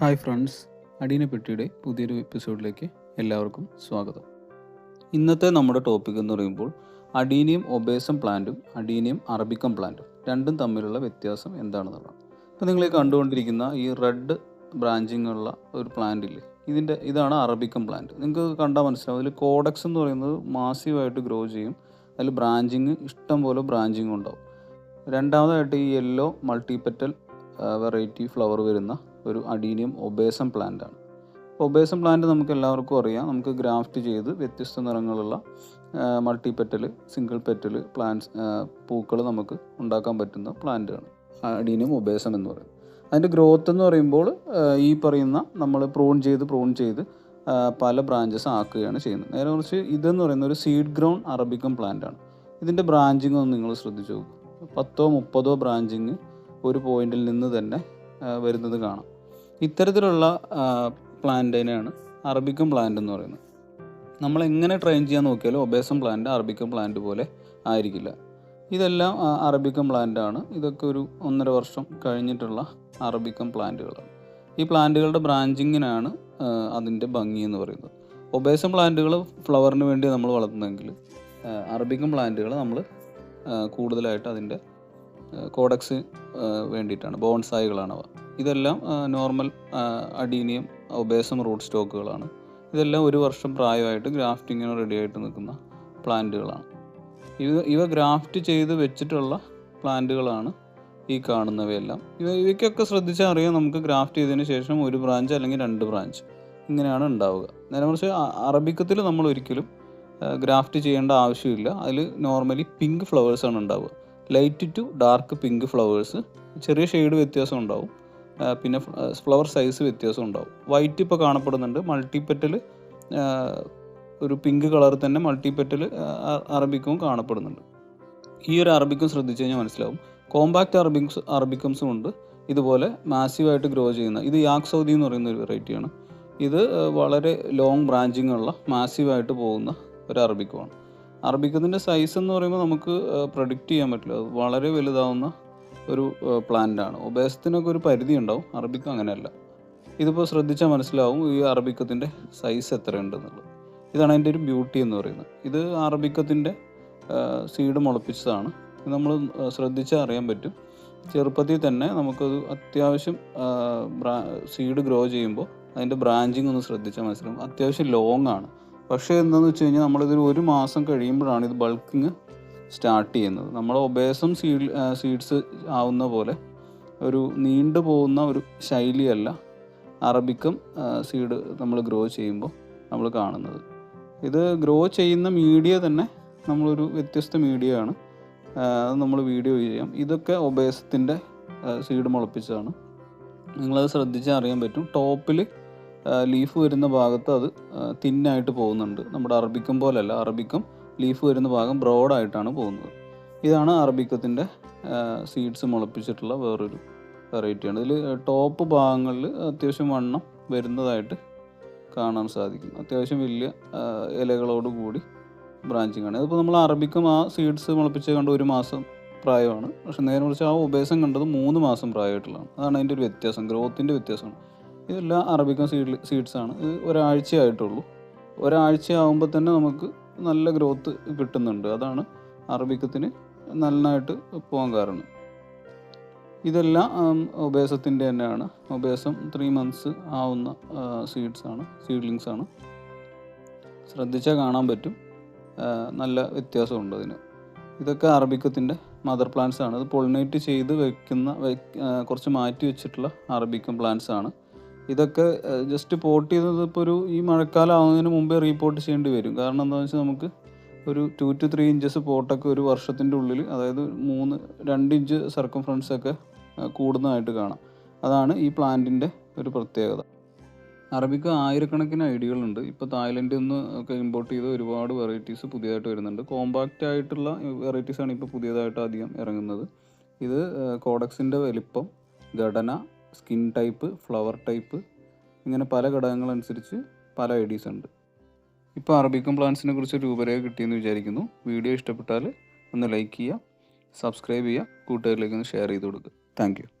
Hi friends അടീന പെട്ടിയുടെ പുതിയൊരു എപ്പിസോഡിലേക്ക് എല്ലാവർക്കും സ്വാഗതം. ഇന്നത്തെ നമ്മുടെ ടോപ്പിക് എന്ന് പറയുമ്പോൾ അഡീനിയം ഒബേസം പ്ലാന്റും അഡീനിയം അറബിക്കം പ്ലാന്റും രണ്ടും തമ്മിലുള്ള വ്യത്യാസം എന്താണെന്നുള്ളതാണ്. അപ്പോൾ നിങ്ങൾ കണ്ടുകൊണ്ടിരിക്കുന്ന ഈ റെഡ് ബ്രാഞ്ചിങ് ഉള്ള ഒരു പ്ലാന്റ് ഇല്ലേ ഇതിന്റെ ഇതാണ് അറബിക്കം പ്ലാന്റ് നിങ്ങൾക്ക് കണ്ടാൽ മനസ്സിലാവും അതിൽ കോഡക്സ് എന്ന് പറയുന്നത് മാസീവായിട്ട് ഗ്രോ ചെയ്യും അതിൽ ബ്രാഞ്ചിങ് ഇഷ്ടം പോലെ ബ്രാഞ്ചിങ് ഉണ്ടാവും. രണ്ടാമതായിട്ട് ഈ യെല്ലോ മൾട്ടിപെറ്റൽ വെറൈറ്റി ഫ്ലവർ വരുന്ന ഒരു അഡീനിയം ഒബേസം പ്ലാന്റാണ് ഒബേസം പ്ലാന്റ് നമുക്ക് എല്ലാവർക്കും അറിയാം. നമുക്ക് ഗ്രാഫ്റ്റ് ചെയ്ത് വ്യത്യസ്ത നിറങ്ങളുള്ള multi petal single petal plants പൂക്കൾ നമുക്ക് ഉണ്ടാക്കാൻ പറ്റുന്ന പ്ലാന്റാണ് അഡീനിയം ഒബേസം എന്ന് പറയുന്നത്. അതിന്റെ ഗ്രോത്ത് എന്ന് പറയുമ്പോൾ ഈ പറയുന്ന നമ്മൾ പ്രൂൺ ചെയ്ത് പ്രൂൺ ചെയ്ത് പല ബ്രാഞ്ചസ് ആക്കുകയാണ് ചെയ്യുന്നത്. നേരെ കുറിച്ച് ഇതെന്ന് പറയുന്ന ഒരു സീഡ് ഗ്രൗൺ അറബിക്കം പ്ലാന്റ് ആണ്. ഇതിന്റെ ബ്രാഞ്ചിങ് ഒന്ന് നിങ്ങൾ ശ്രദ്ധിച്ചു നോക്കും. പത്തോ മുപ്പതോ ബ്രാഞ്ചിങ് ഒരു പോയിന്റിൽ നിന്ന് തന്നെ വരുന്നത് കാണാം. ഇത്തരത്തിലുള്ള പ്ലാന്റിനെയാണ് അറബിക്കം പ്ലാന്റ് എന്ന് പറയുന്നത്. നമ്മൾ എങ്ങനെ ട്രെയിൻ ചെയ്യാൻ നോക്കിയാലും ഒബേസം പ്ലാന്റ് അറബിക്കം പ്ലാന്റ് പോലെ ആയിരിക്കില്ല. ഇതെല്ലാം അറബിക്കം പ്ലാന്റ് ആണ്. ഇതൊക്കെ ഒരു ഒന്നര വർഷം കഴിഞ്ഞിട്ടുള്ള അറബിക്കം പ്ലാന്റുകളാണ്. ഈ പ്ലാന്റുകളുടെ ബ്രാഞ്ചിങ്ങിനാണ് അതിന്റെ ഭംഗി എന്ന് പറയുന്നത്. ഒബേസം പ്ലാന്റുകൾ ഫ്ലവറിന് വേണ്ടി നമ്മൾ വളർത്തുന്നെങ്കിൽ അറബിക്കം പ്ലാന്റുകൾ നമ്മൾ കൂടുതലായിട്ട് അതിന്റെ കോഡക്സ് വേണ്ടിയിട്ടാണ് ബോൺസായികളാണ് അവ. ഇതെല്ലാം നോർമൽ അഡീനിയം ഒബേസം റൂട്ട് സ്റ്റോക്കുകളാണ്. ഇതെല്ലാം ഒരു വർഷം പ്രായമായിട്ട് ഗ്രാഫ്റ്റിങ്ങിന് റെഡി ആയിട്ട് നിൽക്കുന്ന പ്ലാന്റുകളാണ്. ഇവ ഇവ ഗ്രാഫ്റ്റ് ചെയ്ത് വെച്ചിട്ടുള്ള പ്ലാന്റുകളാണ് ഈ കാണുന്നവയെല്ലാം. ഇവ ഇവയ്ക്കൊക്കെ ശ്രദ്ധിച്ചാൽ അറിയാം നമുക്ക് ഗ്രാഫ്റ്റ് ചെയ്തതിന് ശേഷം ഒരു ബ്രാഞ്ച് അല്ലെങ്കിൽ രണ്ട് ബ്രാഞ്ച് ഇങ്ങനെയാണ് ഉണ്ടാവുക. നേരെ മറിച്ച് അറബിക്കത്തിൽ നമ്മൾ ഒരിക്കലും ഗ്രാഫ്റ്റ് ചെയ്യേണ്ട ആവശ്യമില്ല. അതിൽ നോർമലി പിങ്ക് ഫ്ലവേഴ്സാണ് ഉണ്ടാവുക. Light to dark pink flowers ചെറിയ ഷെയ്ഡ് വ്യത്യാസം ഉണ്ടാവും. പിന്നെ ഫ്ലവർ സൈസ് വ്യത്യാസം ഉണ്ടാവും. വൈറ്റ് ഇപ്പോൾ കാണപ്പെടുന്നുണ്ട്. മൾട്ടിപ്പെറ്റൽ ഒരു പിങ്ക് കളർ തന്നെ മൾട്ടിപ്പെറ്റൽ അറബിക്കും കാണപ്പെടുന്നുണ്ട്. ഈ ഒരു അറബിക്കും ശ്രദ്ധിച്ചു കഴിഞ്ഞാൽ മനസ്സിലാവും. കോമ്പാക്റ്റ് അറബിക്സ് അറബിക്കംസും ഉണ്ട്. ഇതുപോലെ മാസീവായിട്ട് ഗ്രോ ചെയ്യുന്ന ഇത് യാക് സൗദി എന്ന് പറയുന്ന ഒരു വെറൈറ്റിയാണ് ഇത് വളരെ ലോങ് ബ്രാഞ്ചിങ് ഉള്ള മാസീവായിട്ട് പോകുന്ന ഒരു അറബിക്കുമാണ്. അറബിക്കത്തിന്റെ സൈസ് എന്ന് പറയുമ്പോൾ നമുക്ക് പ്രൊഡിക്റ്റ് ചെയ്യാൻ പറ്റില്ല. വളരെ വലുതാവുന്ന ഒരു പ്ലാന്റ് ആണ്. ഒബേസത്തിനൊക്കെ ഒരു പരിധി ഉണ്ടാവും. അറബിക്ക അങ്ങനെയല്ല. ഇതിപ്പോൾ ശ്രദ്ധിച്ചാൽ മനസ്സിലാവും ഈ അറബിക്കത്തിന്റെ സൈസ് എത്രയുണ്ടെന്നുള്ളത്. ഇതാണ് അതിന്റെ ഒരു ബ്യൂട്ടി എന്ന് പറയുന്നത്. ഇത് അറബിക്കത്തിന്റെ സീഡ് മുളപ്പിച്ചതാണ്. നമ്മൾ ശ്രദ്ധിച്ചാൽ അറിയാൻ പറ്റും. ചെറുപ്പത്തിൽ തന്നെ നമുക്കത് അത്യാവശ്യം സീഡ് ഗ്രോ ചെയ്യുമ്പോൾ അതിന്റെ ബ്രാഞ്ചിങ് ഒന്ന് ശ്രദ്ധിച്ചാൽ മനസ്സിലാവും. അത്യാവശ്യം ലോങ് ആണ്. പക്ഷേ എന്താണെന്ന് വെച്ച് കഴിഞ്ഞാൽ നമ്മളിതൊരു ഒരു മാസം കഴിയുമ്പോഴാണ് ഇത് ബൾക്കിങ് സ്റ്റാർട്ട് ചെയ്യുന്നത്. നമ്മൾ ഒബേസം സീഡ് സീഡ്സ് ആവുന്ന പോലെ ഒരു നീണ്ടു പോകുന്ന ഒരു ശൈലിയല്ല അറബിക്കം സീഡ് നമ്മൾ ഗ്രോ ചെയ്യുമ്പോൾ നമ്മൾ കാണുന്നത്. ഇത് ഗ്രോ ചെയ്യുന്ന മീഡിയ തന്നെ നമ്മളൊരു വ്യത്യസ്ത മീഡിയ ആണ്. അത് നമ്മൾ വീഡിയോ ചെയ്യാം. ഇതൊക്കെ ഒബേസത്തിന്റെ സീഡ് മുളപ്പിച്ചതാണ്. നിങ്ങളത് ശ്രദ്ധിച്ചാൽ അറിയാൻ പറ്റും. ടോപ്പിൽ ലീഫ് വരുന്ന ഭാഗത്ത് അത് തിന്നായിട്ട് പോകുന്നുണ്ട്. നമ്മുടെ അറബിക്കം പോലെയല്ല അറബിക്കം ലീഫ് വരുന്ന ഭാഗം ബ്രോഡായിട്ടാണ് പോകുന്നത്. ഇതാണ് അറബിക്കത്തിന്റെ സീഡ്സ് മുളപ്പിച്ചിട്ടുള്ള വേറൊരു വെറൈറ്റിയാണ് ഇതിൽ ടോപ്പ് ഭാഗങ്ങളിൽ അത്യാവശ്യം വണ്ണം വരുന്നതായിട്ട് കാണാൻ സാധിക്കും. അത്യാവശ്യം വലിയ ഇലകളോട് കൂടി ബ്രാഞ്ചിങ് ആണ്. ഇതിപ്പോൾ നമ്മൾ അറബിക്കും ആ സീഡ്സ് മുളപ്പിച്ച് കണ്ട ഒരു മാസം പ്രായമാണ്. പക്ഷെ നേരെ മറിച്ച് ആ ഉപേസം കണ്ടത് മൂന്ന് മാസം പ്രായമായിട്ടുള്ളതാണ്. അതാണ് അതിന്റെ ഒരു വ്യത്യാസം ഗ്രോത്തിന്റെ വ്യത്യാസമാണ്. ഇതെല്ലാം അറബിക്കൻ സീഡ് സീഡ്സാണ് ഇത് ഒരാഴ്ചയായിട്ടുള്ളൂ. ഒരാഴ്ച ആകുമ്പോൾ തന്നെ നമുക്ക് നല്ല ഗ്രോത്ത് കിട്ടുന്നുണ്ട്. അതാണ് അറബിക്കത്തിന് നന്നായിട്ട് പോകാൻ കാരണം. ഇതെല്ലാം ഒബേസത്തിന്റെ തന്നെയാണ്. ഒബേസം ത്രീ മന്ത്സ് ആവുന്ന സീഡ്സ് ആണ് സീഡ്ലിങ്സ് ആണ്. ശ്രദ്ധിച്ചാൽ കാണാൻ പറ്റും. നല്ല വ്യത്യാസമുണ്ട് അതിന്. ഇതൊക്കെ അറബിക്കത്തിന്റെ മദർ പ്ലാന്റ്സ് ആണ്. ഇത് പൊളിനേറ്റ് ചെയ്ത് വെക്കുന്ന വെക്ക്- കുറച്ച് മാറ്റി വെച്ചിട്ടുള്ള അറബിക്കൻ പ്ലാന്റ്സ് ആണ്. ഇതൊക്കെ ജസ്റ്റ് പോർട്ട് ചെയ്തത് ഇപ്പോൾ ഒരു ഈ മഴക്കാലം ആവുന്നതിന് മുമ്പേ റീപോർട്ട് ചെയ്യേണ്ടി വരും. കാരണം എന്താണെന്ന് വെച്ചാൽ നമുക്ക് ഒരു ടു ടു ത്രീ ഇഞ്ചസ് പോട്ടൊക്കെ ഒരു വർഷത്തിന്റെ ഉള്ളിൽ അതായത് മൂന്ന് രണ്ട് ഇഞ്ച് സർക്കംഫറൻസ് ഒക്കെ കൂടുന്നതായിട്ട് കാണാം. അതാണ് ഈ പ്ലാന്റിന്റെ ഒരു പ്രത്യേകത. അറബിക്ക് ആയിരക്കണക്കിന് ഐഡികളുണ്ട് ഇപ്പോൾ തായ്ലൻഡിൽ നിന്ന് ഒക്കെ ഇമ്പോർട്ട് ചെയ്ത ഒരുപാട് വെറൈറ്റീസ് പുതിയതായിട്ട് വരുന്നുണ്ട്. കോമ്പാക്റ്റ് ആയിട്ടുള്ള വെറൈറ്റീസാണ് ഇപ്പോൾ പുതിയതായിട്ട് അധികം ഇറങ്ങുന്നത്. ഇത് കോഡക്സിന്റെ വലിപ്പം ഘടന സ്കിൻ ടൈപ്പ് ഫ്ലവർ ടൈപ്പ് ഇങ്ങനെ പല ഘടകങ്ങളനുസരിച്ച് പല ഐ ഡീസ് ഉണ്ട്. ഇപ്പോൾ അറബിക്കും പ്ലാന്റ്സിനെ കുറിച്ച് രൂപരേഖ കിട്ടിയെന്ന് വിചാരിക്കുന്നു. വീഡിയോ ഇഷ്ടപ്പെട്ടാൽ ഒന്ന് ലൈക്ക് ചെയ്യുക സബ്സ്ക്രൈബ് ചെയ്യുക കൂട്ടുകാരിലേക്ക് ഒന്ന് ഷെയർ ചെയ്ത് കൊടുക്കുക. താങ്ക്